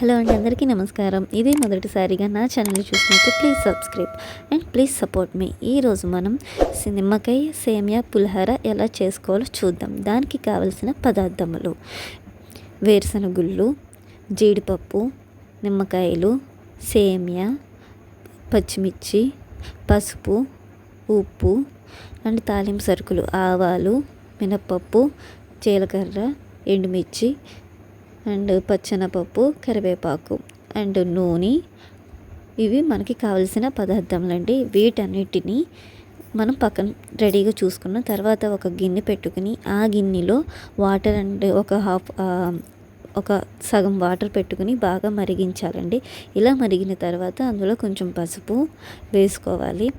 Hello అండి అందరికీ నమస్కారం. ఇదే మొదటిసారిగా నా ఛానల్ చూసినట్టు please subscribe and please support మీ ఈరోజు మనం నిమ్మకాయ సేమియా పులిహోర ఎలా చేసుకోవాలో చూద్దాం. దానికి కావలసిన పదార్థములు. వేరుశనగుళ్ళు జీడిపప్పు నిమ్మకాయలు సేమియా పచ్చిమిర్చి పసుపు ఉప్పు అండ్ తాలింపు సరుకులు ఆవాలు మినప్పప్పు జీలకర్ర ఎండుమిర్చి అండ్ పచ్చనపప్పు కరివేపాకు అండ్ నూనె. ఇవి మనకి కావలసిన పదార్థములండి. వీటన్నిటిని మనం పక్కన రెడీగా చూసుకున్న తర్వాత ఒక గిన్నె పెట్టుకుని ఆ గిన్నెలో వాటర్ అండ్ ఒక హాఫ్ ఒక సగం వాటర్ పెట్టుకుని బాగా మరిగించాలండి. ఇలా మరిగిన తర్వాత అందులో కొంచెం పసుపు వేసుకోవాలి.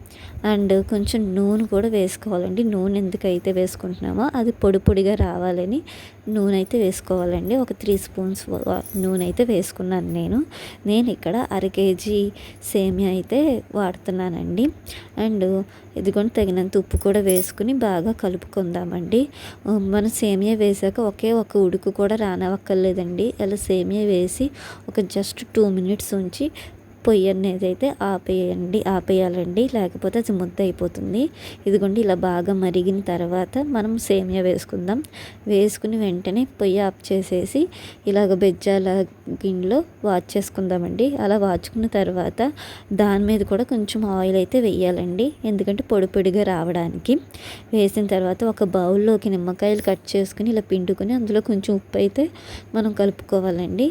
అండ్ కొంచెం నూనె కూడా వేసుకోవాలండి. నూనె ఎందుకైతే వేసుకుంటున్నామో అది పొడి పొడిగా రావాలని నూనె అయితే వేసుకోవాలండి. ఒక త్రీ స్పూన్స్ నూనె అయితే వేసుకున్నాను నేను. నేను ఇక్కడ అర కేజీ సేమియా అయితే వాడుతున్నానండి. అండ్ ఇదిగోండి తగినంత ఉప్పు కూడా వేసుకుని బాగా కలుపుకుందామండి. మనం మన సేమియా వేసాక ఒకే ఒక ఉడుకు కూడా రానవక్కర్లేదు రానవక్కర్లేదండి అలా సేమియా వేసి ఒక జస్ట్ టూ మినిట్స్ ఉంచి పొయ్యి అనేది అయితే ఆపేయండి ఆపేయాలండి. లేకపోతే అది ముద్ద అయిపోతుంది ఇదిగోండి ఇలా బాగా మరిగిన తర్వాత మనం సేమియా వేసుకుందాం. వేసుకుని వెంటనే పొయ్యి ఆఫ్ చేసేసి ఇలాగ బెజ్జాల గిన్నెలో వాచ్ చేసుకుందామండి. అలా వాచుకున్న తర్వాత దాని మీద కూడా కొంచెం ఆయిల్ అయితే వేయాలండి. ఎందుకంటే పొడి పొడిగా రావడానికి. వేసిన తర్వాత ఒక బౌల్లోకి నిమ్మకాయలు కట్ చేసుకుని ఇలా పిండుకొని అందులో కొంచెం ఉప్పు అయితే మనం కలుపుకోవాలండి.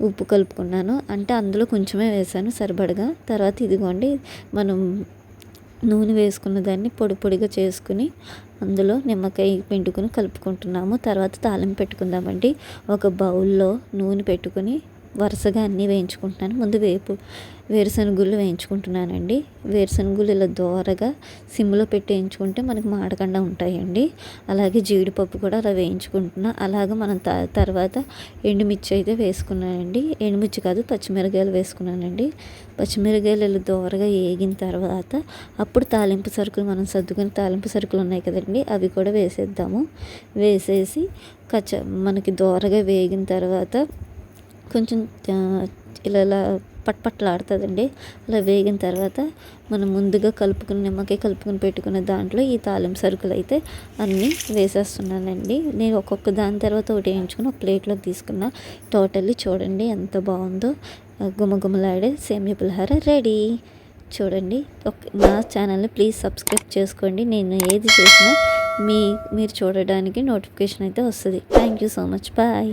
ఉప్పు కలుపుకున్నాను. అంటే అందులో కొంచెమే వేసాను. సరిపడగా తర్వాత ఇదిగోండి మనం నూనె వేసుకున్న దాన్ని పొడి పొడిగా చేసుకుని అందులో నిమ్మకాయ పిండుకొని కలుపుకుంటున్నాము. తర్వాత తాలింపు పెట్టుకుందామండి. ఒక బౌల్లో నూనె పెట్టుకొని వరుసగా అన్నీ వేయించుకుంటున్నాను. ముందు వేపు వేరుశనగుళ్ళు వేయించుకుంటున్నానండి. వేరుశనగుళ్ళు ఇలా దోరగా సిమ్లో పెట్టి వేయించుకుంటే మనకి మాడకుండా ఉంటాయండి. అలాగే జీడిపప్పు కూడా అలా వేయించుకుంటున్నా. అలాగే మనం త తర్వాత ఎండుమిర్చి అయితే వేసుకున్నానండి. ఎండుమిర్చి కాదు పచ్చిమిరకాయలు వేసుకున్నానండి. పచ్చిమిరకాయలు ఇలా దోరగా వేగిన తర్వాత అప్పుడు తాలింపు సరుకులు మనం సర్దుకుని తాలింపు సరుకులు ఉన్నాయి కదండి అవి కూడా వేసేద్దాము. వేసేసి కచ్చ మనకి దోరగా వేగిన తర్వాత కొంచెం ఇలా ఇలా పట్పట్లాడుతుందండి అలా వేగిన తర్వాత మనం ముందుగా కలుపుకుని నిమ్మకాయ కలుపుకుని పెట్టుకున్న దాంట్లో ఈ తాలింపు సరుకులు అయితే అన్నీ వేసేస్తున్నానండి. నేను ఒక్కొక్క దాని తర్వాత ఒకటి వేయించుకుని ఒక ప్లేట్లోకి తీసుకున్న. టోటల్లీ చూడండి ఎంత బాగుందో. గుమగుమలాడే సేమియా పులిహార రెడీ. చూడండి ఒక నా ఛానల్ని ప్లీజ్ సబ్స్క్రైబ్ చేసుకోండి. నేను ఏది చేసినా మీ మీరు చూడడానికి నోటిఫికేషన్ అయితే వస్తుంది. Thank you so much. Bye.